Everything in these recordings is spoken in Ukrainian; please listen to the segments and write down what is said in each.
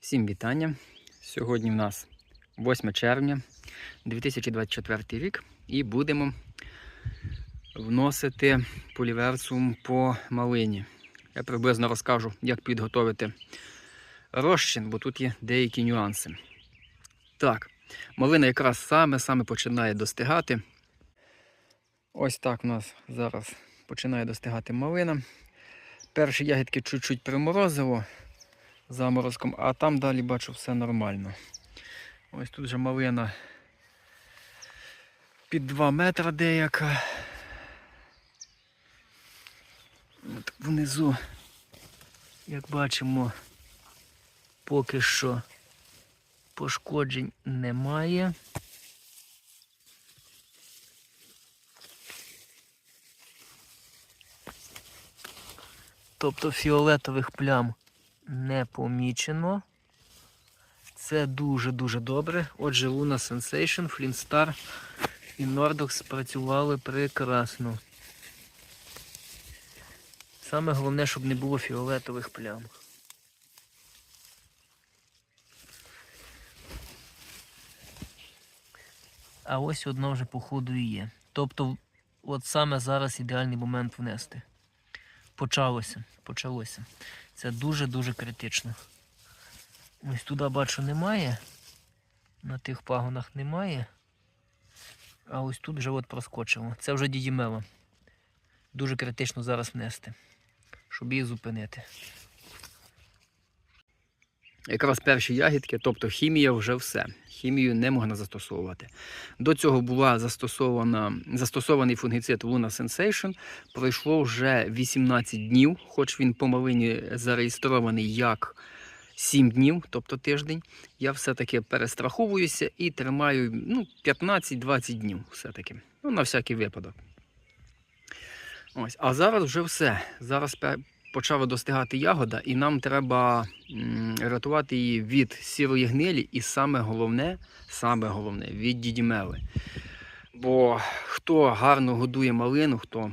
Всім вітання. Сьогодні в нас 8 червня 2024 рік і будемо вносити поліверсум по малині. Я приблизно розкажу, як підготовити розчин, бо тут є деякі нюанси. Так, малина якраз саме-саме починає достигати. Ось так у нас зараз починає достигати малина. Перші ягідки чуть-чуть приморозило заморозком, а там далі бачу все нормально. Ось тут же малина під 2 метри деяка. От внизу, як бачимо, поки що пошкоджень немає. Тобто фіолетових плям не помічено. Це дуже-дуже добре. Отже, Luna Sensation, Flintstar і Nordox спрацювали прекрасно. Саме головне, щоб не було фіолетових плям. А ось одно вже походу і є. Тобто, от саме зараз ідеальний момент внести. Почалося, почалося. Це дуже-дуже критично. Ось туди бачу немає. На тих пагонах немає. А ось тут вже от проскочило. Це вже дідімела. Дуже критично зараз нести, щоб її зупинити. Якраз перші ягідки, тобто хімія вже все. Хімію не можна застосовувати. До цього була застосована, застосований фунгіцид Luna Sensation. Пройшло вже 18 днів, хоч він по малині зареєстрований як 7 днів, тобто тиждень. Я все-таки перестраховуюся і тримаю ну, 15-20 днів все-таки. Ну, на всякий випадок. Ось. А зараз вже все. Зараз почала достигати ягода, і нам треба рятувати її від сірої гнилі, і саме головне, саме головне від дідімели. Бо хто гарно годує малину, хто,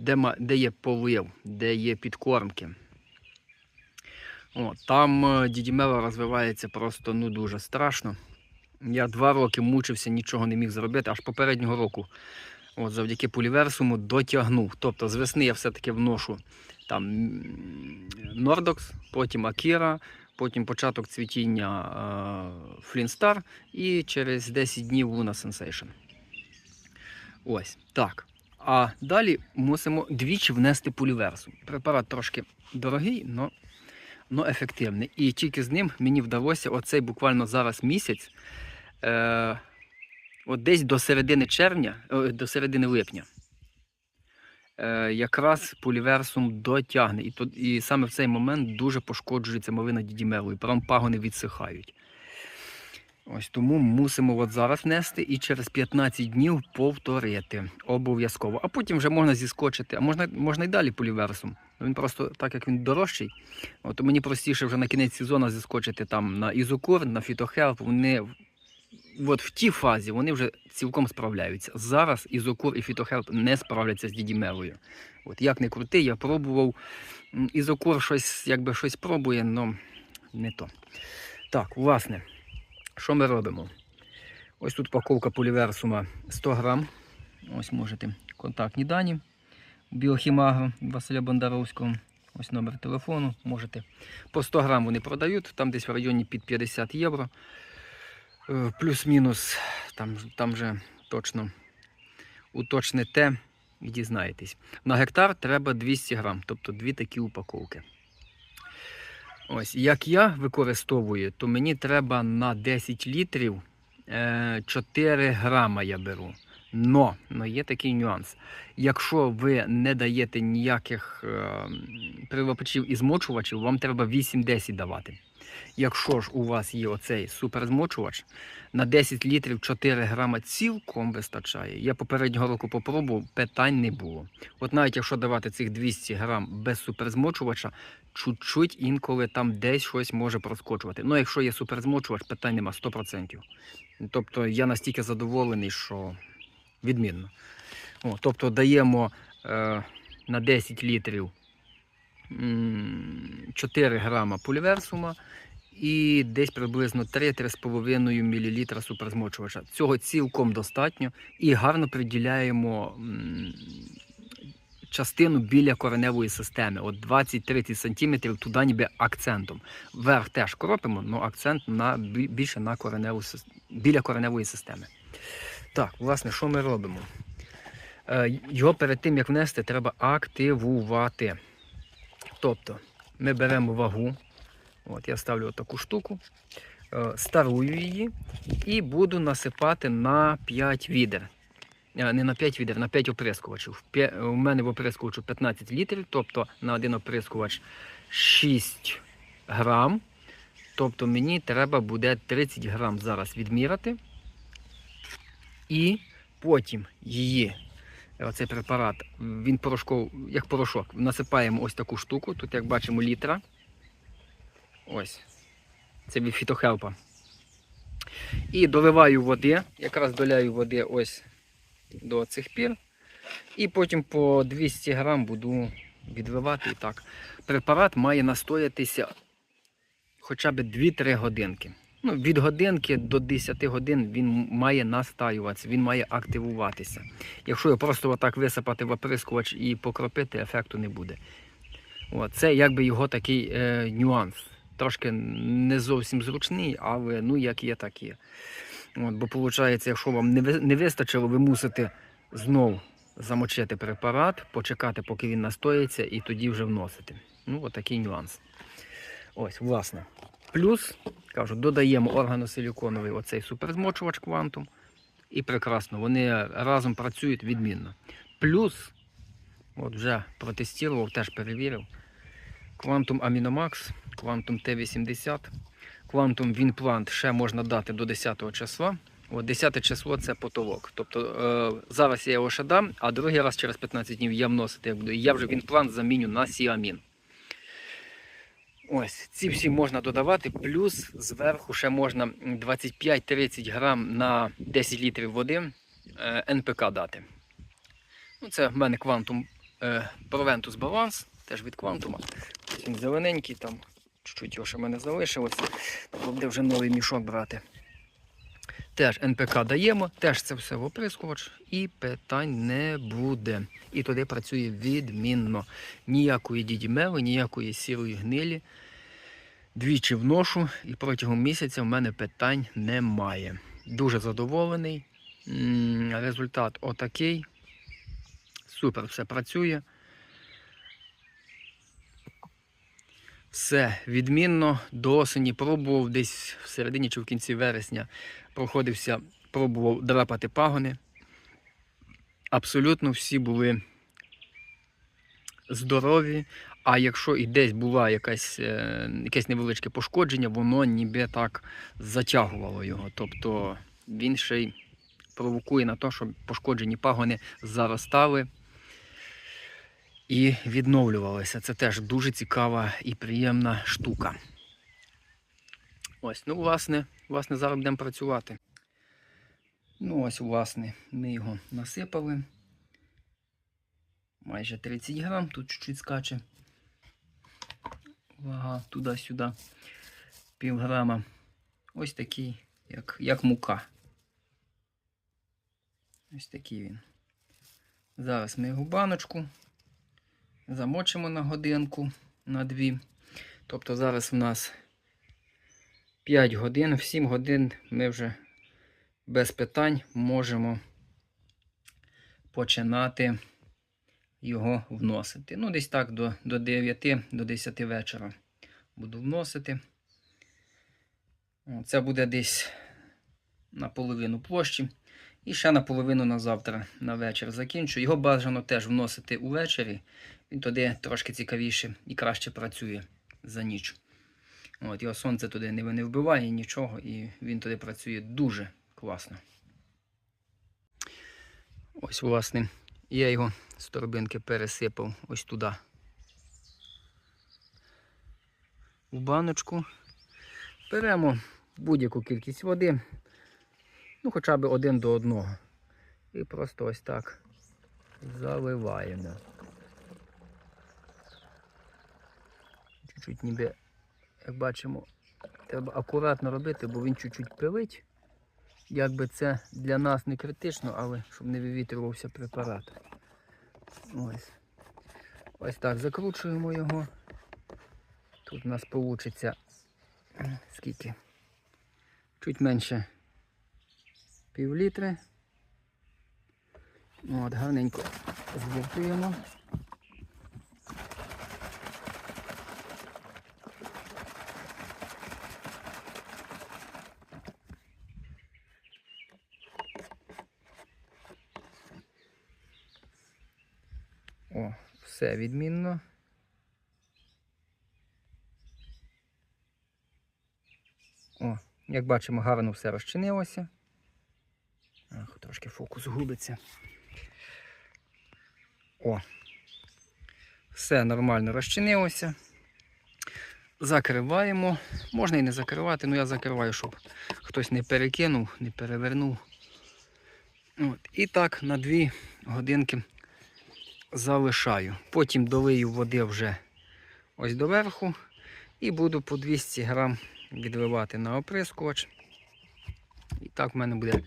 де, де є полив, де є підкормки, о, там е, дідімела розвивається просто ну, дуже страшно. Я два роки мучився, нічого не міг зробити, аж попереднього року. От, завдяки поліверсуму дотягнув. Тобто з весни я все-таки вношу там Нордокс, потім Акіра, потім початок цвітіння Флінстар і через 10 днів Luna Sensation. Ось так. А далі мусимо двічі внести поліверсум. Препарат трошки дорогий, але но ефективний. І тільки з ним мені вдалося оцей буквально зараз місяць, е, от десь до середини червня, е, до середини липня е, якраз поліверсум дотягне. І, то, і саме в цей момент дуже пошкоджується малина дідімелою, прям пагони відсихають. Ось тому мусимо от зараз нести і через 15 днів повторити обов'язково. А потім вже можна зіскочити, а можна, можна і далі поліверсум. Він просто, так як він дорожчий, от мені простіше вже на кінець сезону зіскочити там на ізокур, на фітохелп. Вони от в тій фазі вони вже цілком справляються. Зараз ізокур і фітохелп не справляться з дідімелою. От як не крути, я пробував. Ізокур щось, якби щось пробує, але не то. Так, власне, що ми робимо? Ось тут паковка поліверсума 100 грам. Ось можете контактні дані. Біохімагро Василя Бондаровського. Ось номер телефону. Можете. По 100 грам вони продають, там десь в районі під 50 євро. Е, Плюс-мінус, там, там же точно уточните і дізнаєтесь. На гектар треба 200 грам, тобто дві такі упаковки. Ось, як я використовую, то мені треба на 10 літрів е, 4 грама я беру. Но, но є такий нюанс. Якщо ви не даєте ніяких е, привопачів і змочувачів, вам треба 8-10 давати. Якщо ж у вас є оцей суперзмочувач, на 10 літрів 4 грама цілком вистачає. Я попереднього року попробував, питань не було. От навіть якщо давати цих 200 грам без суперзмочувача, чуть-чуть інколи там десь щось може проскочувати. Ну, якщо є суперзмочувач, питань нема 100%. Тобто я настільки задоволений, що відмінно. О, тобто даємо е, на 10 літрів 4 грама поліверсума і десь приблизно 3-3,5 мл суперзмочувача. Цього цілком достатньо і гарно приділяємо частину біля кореневої системи. От 20-30 см туди ніби акцентом. Верх теж кропимо, але акцент на, більше на кореневу, біля кореневої системи. Так, власне, що ми робимо? Е, Його перед тим, як внести, треба активувати. Тобто, ми беремо вагу. От, я ставлю таку штуку, е, старую її і буду насипати на 5 відер. Е, Не на 5 відер, на 5 оприскувачів. У мене в оприскувачу 15 літрів, тобто на один оприскувач 6 грам. Тобто мені треба буде 30 грам зараз відміряти. І потім її, оцей препарат, він порошков, як порошок, насипаємо ось таку штуку. Тут, як бачимо, літра. Ось. Це від фітохелпа. І доливаю води, якраз доляю води ось до цих пір. І потім по 200 грам буду відливати і так. Препарат має настоятися хоча б 2-3 годинки. Ну, від годинки до 10 годин він має настаюватися, він має активуватися. Якщо його просто отак висипати в оприскувач і покропити, ефекту не буде. От, це якби його такий е, нюанс. Трошки не зовсім зручний, але ну як є, так є. От, бо виходить, якщо вам не, не вистачило, ви мусите знов замочити препарат, почекати, поки він настоїться, і тоді вже вносити. Ну, от такий нюанс. Ось, власне. Плюс, кажу, додаємо органосиліконовий оцей суперзмочувач квантум. І прекрасно, вони разом працюють відмінно. Плюс, от вже протестував, теж перевірив. Quantum Aminomax, Quantum T80, Quantum Winplant ще можна дати до 10 числа. От 10 число це потолок. Тобто е, зараз я його ще дам, а другий раз через 15 днів я вносити як буду. Я вже Winplant заміню на Сіамін. Ось, ці всі можна додавати, плюс зверху ще можна 25-30 грам на 10 літрів води е, НПК дати. Ну, це в мене Quantum Провентус Balance, теж від. Він зелененький, там чуть-чуть його ще в мене залишилось. Буде вже новий мішок брати. Теж НПК даємо, теж це все в оприскувач і питань не буде. І туди працює відмінно. Ніякої дідімели, ніякої сірої гнилі. Двічі вношу і протягом місяця в мене питань немає. Дуже задоволений. Результат отакий. Супер, все працює. Все відмінно. До осені пробував десь в середині чи в кінці вересня проходився, пробував драпати пагони. Абсолютно всі були здорові. А якщо і десь була якась, е, якесь невеличке пошкодження, воно ніби так затягувало його. Тобто він ще й провокує на те, щоб пошкоджені пагони заростали і відновлювалися. Це теж дуже цікава і приємна штука. Ось, ну, власне, власне, зараз будемо працювати. Ну, ось, власне, ми його насипали. Майже 30 грам, тут чуть-чуть скаче. Вага туди-сюди. Пів грама. Ось такий, як, як мука. Ось такий він. Зараз ми його баночку замочимо на годинку, на дві. Тобто зараз в нас 5 годин, в 7 годин ми вже без питань можемо починати його вносити. Ну, десь так до, до 9, до 10 вечора буду вносити. Це буде десь на половину площі. І ще наполовину на завтра на вечір закінчу. Його бажано теж вносити увечері. Він туди трошки цікавіше і краще працює за ніч. От, Його сонце туди не, вбиває нічого, і він туди працює дуже класно. Ось, власне, я його з торбинки пересипав ось туди. В баночку. Беремо будь-яку кількість води, ну хоча б один до одного. І просто ось так заливаємо. Чуть-чуть ніби, як бачимо, Треба акуратно робити, бо він чуть-чуть пилить. Якби це для нас не критично, але щоб не вивітрювався препарат. Ось. Ось так закручуємо його. Тут у нас вийде скільки? Чуть менше пів літри. От, гарненько звертуємо. О, все відмінно. О, як бачимо, гарно все розчинилося. Трошки фокус губиться. О. Все нормально розчинилося. Закриваємо. Можна і не закривати, але я закриваю, щоб хтось не перекинув, не перевернув. От. І так на 2 годинки залишаю. Потім долию води вже ось доверху. І буду по 200 грам відливати на оприскувач. І так в мене буде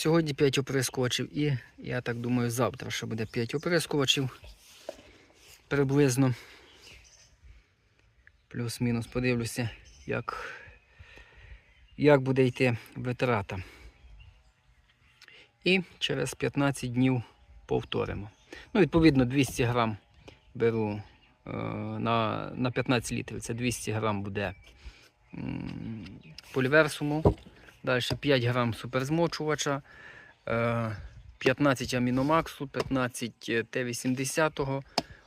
сьогодні 5 оприскувачів. І я так думаю, завтра ще буде 5 оприскувачів. Приблизно. Плюс-мінус подивлюся, як, як буде йти витрата. І через 15 днів повторимо. Ну, відповідно, 200 грам беру е, на, на 15 літрів. Це 200 грам буде м, поліверсуму. Далі 5 грам суперзмочувача, е, 15 аміномаксу, 15 Т-80,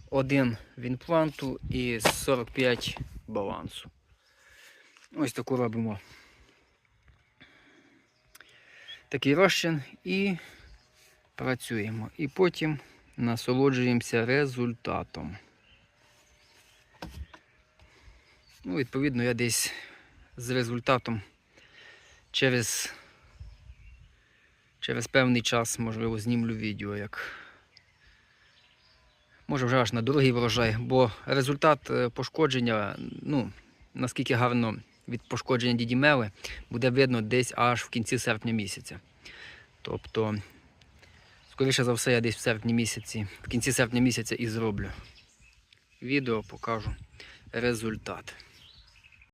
1 вінпланту і 45 балансу. Ось таку робимо. Такий розчин і працюємо. І потім насолоджуємося результатом. Ну, відповідно, я десь з результатом через, через певний час, можливо, знімлю відео, як може вже аж на другий врожай, бо результат е, пошкодження, ну, наскільки гарно від пошкодження дідімели, буде видно десь аж в кінці серпня місяця. Тобто, скоріше за все, я десь в серпні місяці, в кінці серпня місяця і зроблю. Відео покажу результат.